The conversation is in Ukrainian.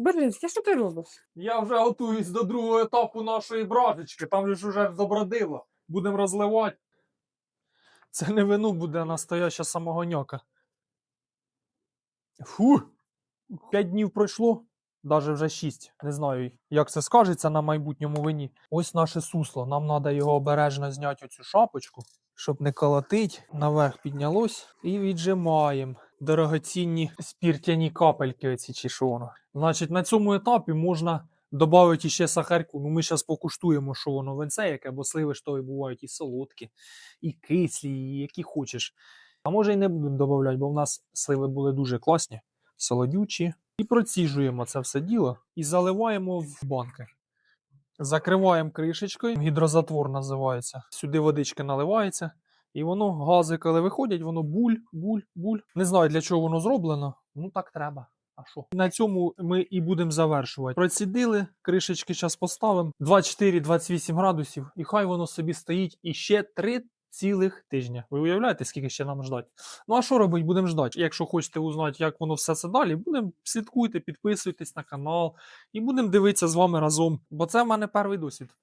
Березки, що ти робиш? Я вже готуюсь до другого етапу нашої бражечки. Там же ж уже забродило. Будемо розливати. Це не вину буде настояща самогоньока. Фу. П'ять днів пройшло, навіть вже шість. Не знаю, як це скажеться на майбутньому вині. Ось наше сусло. Нам треба його обережно зняти оцю шапочку, щоб не колотить. Наверх піднялось і віджимаємо. Дорогоцінні спіртяні капельки оці чи що. Значить, на цьому етапі можна додати ще сахарку. Ну, ми зараз покуштуємо, що воно венце яке, бо сливи ж то і бувають і солодкі, і кислі, і які хочеш. А може і не будемо додавати, бо в нас сливи були дуже класні, солодючі. І проціжуємо це все діло і заливаємо в банки. Закриваємо кришечкою, гідрозатвор називається. Сюди водички наливається, і воно, гази, коли виходять, воно буль, буль, буль. Не знаю, для чого воно зроблено. Ну так треба. А що? На цьому ми і будемо завершувати. Процідили, кришечки зараз поставимо 24-28 градусів, і хай воно собі стоїть іще 3 цілих тижня. Ви уявляєте, скільки ще нам ждать? Ну а що робити? Будемо ждати. Якщо хочете узнати, як воно все це далі, будемо слідкуйте, підписуйтесь на канал і будемо дивитися з вами разом. Бо це в мене перший досвід.